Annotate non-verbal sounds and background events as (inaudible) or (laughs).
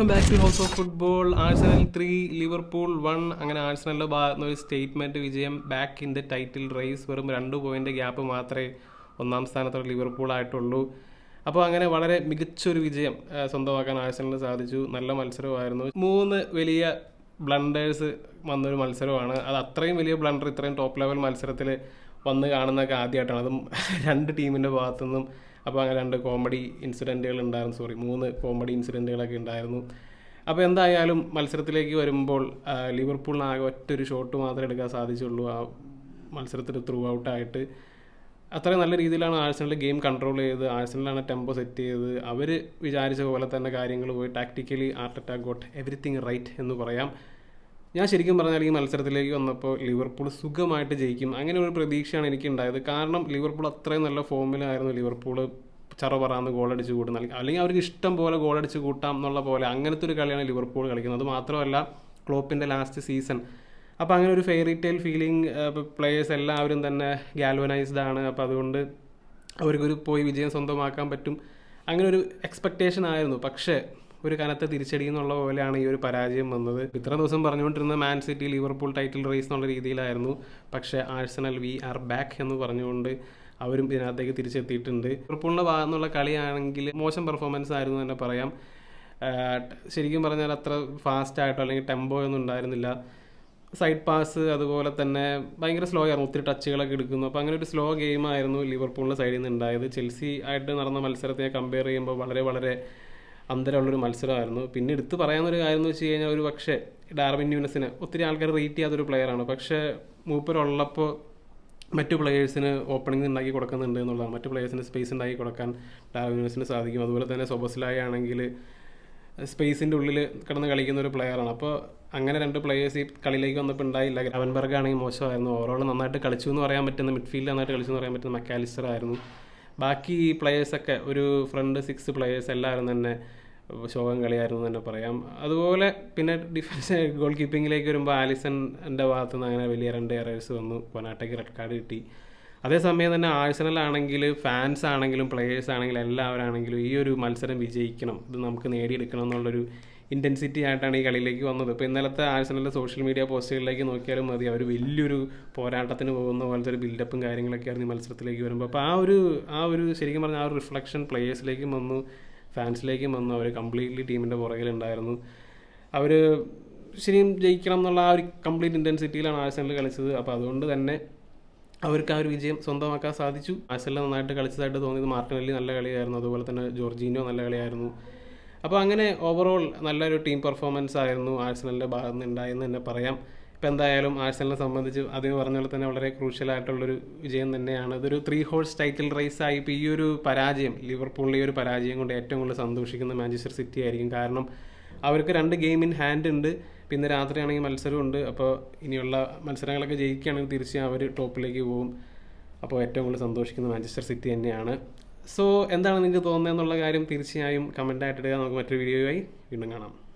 Welcome back to house of football Arsenal three Liverpool one അങ്ങനെ ആഴ്സണലിന്റെ ഭാഗത്ത് നിന്ന് ഒരു സ്റ്റേറ്റ്മെന്റ് വിജയം back in the title race വെറും രണ്ട് പോയിന്റ് ഗ്യാപ്പ് മാത്രമേ ഒന്നാം സ്ഥാനത്തുള്ള ലിവർപൂൾ ആയിട്ടുള്ളൂ. അപ്പോൾ അങ്ങനെ വളരെ മികച്ചൊരു വിജയം സ്വന്തമാക്കാൻ ആഴ്സണലിന് സാധിച്ചു. നല്ല മത്സരമായിരുന്നു. മൂന്ന് വലിയ ബ്ലണ്ടേഴ്സ് വന്നൊരു മത്സരമാണ്. അത് അത്രയും വലിയ ബ്ലണ്ടർ ഇത്രയും ടോപ്പ് ലെവൽ മത്സരത്തിൽ വന്ന് കാണുന്നതൊക്കെ ആദ്യമായിട്ടാണ്. അതും (laughs) രണ്ട് ടീമിന്റെ ഭാഗത്തുനിന്നും അപ്പോൾ അങ്ങനെ രണ്ട് കോമഡി ഇൻസിഡന്റുകൾ ഉണ്ടായിരുന്നു. സോറി മൂന്ന് കോമഡി ഇൻസിഡന്റുകളൊക്കെ ഉണ്ടായിരുന്നു. അപ്പോൾ എന്തായാലും മത്സരത്തിലേക്ക് വരുമ്പോൾ ലിവർപൂളിന് ആകെ ഒറ്റൊരു ഷോട്ട് മാത്രമേ എടുക്കാൻ സാധിച്ചുള്ളൂ. ആ മത്സരത്തിൽ ത്രൂ ഔട്ടായിട്ട് അത്രയും നല്ല രീതിയിലാണ് ആഴ്സണൽ ഗെയിം കൺട്രോൾ ചെയ്ത് ആഴ്സണലാണ് ടെമ്പോ സെറ്റ് ചെയ്ത് അവർ വിചാരിച്ച പോലെ തന്നെ കാര്യങ്ങൾ പോയി. Tactically art attack got everything right എന്ന് പറയാം. ഞാൻ ശരിക്കും പറഞ്ഞാൽ ഈ മത്സരത്തിലേക്ക് വന്നപ്പോൾ ലിവർപൂൾ സുഖമായിട്ട് ജയിക്കും. അങ്ങനെ ഒരു പ്രതീക്ഷയാണ് എനിക്ക് ഉണ്ടായത് കാരണം ലിവർപൂൾ അത്രയും നല്ല ഫോമിലായിരുന്നു. ലിവർപൂൾ ചറ പറന്ന് ഗോളടിച്ച് കൂട്ടുന്ന അല്ലെങ്കിൽ അവർക്ക് ഇഷ്ടം പോലെ ഗോളടിച്ച് കൂട്ടാം എന്നുള്ള പോലെ അങ്ങനത്തെ ഒരു കളിയാണ് ലിവർപൂൾ കളിക്കുന്നത്. മാത്രമല്ല ക്ലോപ്പിന്റെ ലാസ്റ്റ് സീസൺ അപ്പോൾ അങ്ങനെ ഒരു ഫെയറി ടെയിൽ ഫീലിംഗ് പ്ലേയേഴ്സ് എല്ലാവരും തന്നെ ഗാൽവനൈസ്ഡ് ആണ്. അപ്പോൾ അതുകൊണ്ട് അവർക്കൊരു പോയി വിജയം സ്വന്തമാക്കാൻ പറ്റും. അങ്ങനെ ഒരു എക്സ്പെക്റ്റേഷൻ ആയിരുന്നു. പക്ഷേ ഒരു കനത്ത തിരിച്ചടി എന്നുള്ള പോലെയാണ് ഈ ഒരു പരാജയം വന്നത്. ഇത്ര ദിവസം പറഞ്ഞുകൊണ്ടിരുന്ന Man City Liverpool title race എന്നുള്ള രീതിയിലായിരുന്നു. പക്ഷേ ആഴ്സണൽ വി ആർ ബാക്ക് എന്ന് പറഞ്ഞുകൊണ്ട് അവരും ഇതിനകത്തേക്ക് തിരിച്ചെത്തിയിട്ടുണ്ട്. ലിവർപൂളിന്റെ ഭാഗത്തു നിന്നുള്ള കളിയാണെങ്കിൽ മോശം പെർഫോമൻസ് ആയിരുന്നു തന്നെ പറയാം. ശരിക്കും പറഞ്ഞാൽ അത്ര ഫാസ്റ്റ് ആയിട്ടോ അല്ലെങ്കിൽ ടെമ്പോ ഒന്നും ഉണ്ടായിരുന്നില്ല. സൈഡ് പാസ് അതുപോലെ തന്നെ ഭയങ്കര സ്ലോ ആയിരുന്നു. ഒത്തിരി ടച്ചുകളൊക്കെ എടുക്കുന്നു. അപ്പോൾ അങ്ങനെ ഒരു സ്ലോ ഗെയിം ആയിരുന്നു ലിവർപൂളിന്റെ സൈഡിൽ നിന്ന് ഉണ്ടായത്. ചെൽസി ആയിട്ട് നടന്ന മത്സരത്തെ കമ്പയർ ചെയ്യുമ്പോൾ വളരെ വളരെ അന്തരമുള്ളൊരു മത്സരമായിരുന്നു. പിന്നെ എടുത്ത് പറയാവുന്ന ഒരു കാര്യം എന്ന് വെച്ച് കഴിഞ്ഞാൽ ഒരു പക്ഷേ ഡാർവിൻ ന്യൂനസിന് ഒത്തിരി ആൾക്കാർ റേറ്റ് ചെയ്യാത്തൊരു പ്ലെയറാണ്. പക്ഷേ മൂപ്പരുള്ളപ്പോൾ മറ്റു പ്ലെയേഴ്സിന് ഓപ്പണിംഗ് ഉണ്ടാക്കി കൊടുക്കുന്നുണ്ട് എന്നുള്ളതാണ്. മറ്റു പ്ലെയേഴ്സിന് സ്പേസ് ഉണ്ടാക്കി കൊടുക്കാൻ ഡാർവിൻ ന്യൂനസിന് സാധിക്കും. അതുപോലെ തന്നെ സൊബസ്ലായി ആണെങ്കിൽ സ്പേസിന്റെ ഉള്ളിൽ കിടന്ന് കളിക്കുന്ന ഒരു പ്ലെയറാണ് അപ്പോൾ അങ്ങനെ രണ്ട് പ്ലെയേഴ്സ് ഈ കളിയിലേക്ക് വന്നപ്പോൾ ഉണ്ടായില്ല. അവൻബർഗ് ആണെങ്കിൽ മോശമായിരുന്നു. ഓവറോൾ നന്നായിട്ട് കളിച്ചു എന്ന് പറയാൻ പറ്റുന്ന മിഡ്ഫീൽഡ് നന്നായിട്ട് കളിച്ചു എന്ന് പറയാൻ പറ്റുന്ന മക്കാലിസ്റ്റർ ആയിരുന്നു. ബാക്കി പ്ലെയേഴ്സൊക്കെ ഒരു ഫ്രണ്ട് സിക്സ് പ്ലെയേഴ്സ് എല്ലാവരും തന്നെ ശോകം കളിയായിരുന്നു തന്നെ പറയാം. അതുപോലെ പിന്നെ ഡിഫൻസ് ഗോൾ (laughs) കീപ്പിങ്ങിലേക്ക് വരുമ്പോൾ ആലിസന്റെ ഭാഗത്തു നിന്ന് അങ്ങനെ വലിയ രണ്ട് എറേഴ്സ് വന്നു. കൊനാട്ടയ്ക്ക് റെഡ് കാർഡ് കിട്ടി. അതേസമയം തന്നെ ആഴ്സണൽ ആണെങ്കിൽ ഫാൻസ് ആണെങ്കിലും പ്ലെയേഴ്സ് ആണെങ്കിലും എല്ലാവരാണെങ്കിലും ഈ ഒരു മത്സരം വിജയിക്കണം. ഇത് നമുക്ക് നേടിയെടുക്കണം എന്നുള്ളൊരു ഇന്റൻസിറ്റി ആയിട്ടാണ് ഈ കളിയിലേക്ക് വന്നത്. ഇപ്പോൾ ഇന്നലത്തെ ആഴ്സണലിന്റെ സോഷ്യൽ മീഡിയ പോസ്റ്റുകളിലേക്ക് നോക്കിയാലും മതി. അവർ വലിയൊരു പോരാട്ടത്തിന് പോകുന്ന പോലത്തെ ഒരു ബിൽഡപ്പും കാര്യങ്ങളൊക്കെ ആയിരുന്നു ഈ മത്സരത്തിലേക്ക് വരുമ്പോൾ അപ്പോൾ ആ ഒരു ആ ഒരു ശരിക്കും പറഞ്ഞാൽ ആ ഒരു റിഫ്ലക്ഷൻ പ്ലേയേഴ്സിലേക്കും വന്നു ഫാൻസിലേക്കും വന്നു. അവർ കംപ്ലീറ്റ്ലി ടീമിന്റെ പുറകിലുണ്ടായിരുന്നു. അവർ ശരിയും ജയിക്കണം എന്നുള്ള ആ ഒരു കംപ്ലീറ്റ് ഇന്റൻസിറ്റിയിലാണ് ആഴ്സണൽ കളിച്ചത്. അപ്പോൾ അതുകൊണ്ട് തന്നെ അവർക്ക് ആ ഒരു വിജയം സ്വന്തമാക്കാൻ സാധിച്ചു. ആഴ്സണൽ നന്നായിട്ട് കളിച്ചതായിട്ട് തോന്നിയത് മാർട്ടിനല്ലി നല്ല കളിയായിരുന്നു. അതുപോലെ തന്നെ ജോർജീനോ നല്ല കളിയായിരുന്നു. അപ്പോൾ അങ്ങനെ ഓവറോൾ നല്ലൊരു ടീം പെർഫോമൻസ് ആയിരുന്നു ആഴ്സണലിന്റെ ഭാഗത്ത് നിന്ന് ഉണ്ടായെന്ന് തന്നെ പറയാം. ഇപ്പം എന്തായാലും ആഴ്സണലിനെ സംബന്ധിച്ച് അതിന് പറഞ്ഞ പോലെ തന്നെ വളരെ ക്രൂഷ്യലായിട്ടുള്ളൊരു വിജയം തന്നെയാണ്. ഇതൊരു ത്രീ ഹോഴ്സ് ടൈറ്റിൽ റേസ് ആയി ഇപ്പോൾ ഈ ഒരു പരാജയം ലിവർപൂളിന്റെ ഈ ഒരു പരാജയം കൊണ്ട് ഏറ്റവും കൂടുതൽ സന്തോഷിക്കുന്ന മാഞ്ചസ്റ്റർ സിറ്റി ആയിരിക്കും. കാരണം അവർക്ക് രണ്ട് ഗെയിം ഇൻ ഹാൻഡ് ഉണ്ട്. പിന്നെ രാത്രിയാണെങ്കിൽ മത്സരമുണ്ട് അപ്പോൾ ഇനിയുള്ള മത്സരങ്ങളൊക്കെ ജയിക്കുകയാണെങ്കിൽ തീർച്ചയായും അവർ ടോപ്പിലേക്ക് പോകും. അപ്പോൾ ഏറ്റവും കൂടുതൽ സന്തോഷിക്കുന്ന മാഞ്ചസ്റ്റർ സിറ്റി തന്നെയാണ്. സോ എന്താണ് നിങ്ങൾക്ക് തോന്നുന്നത് എന്നുള്ള കാര്യം തീർച്ചയായും കമന്റായിട്ട് ഇടുക. നമുക്ക് മറ്റൊരു വീഡിയോയുമായി വീണ്ടും കാണാം.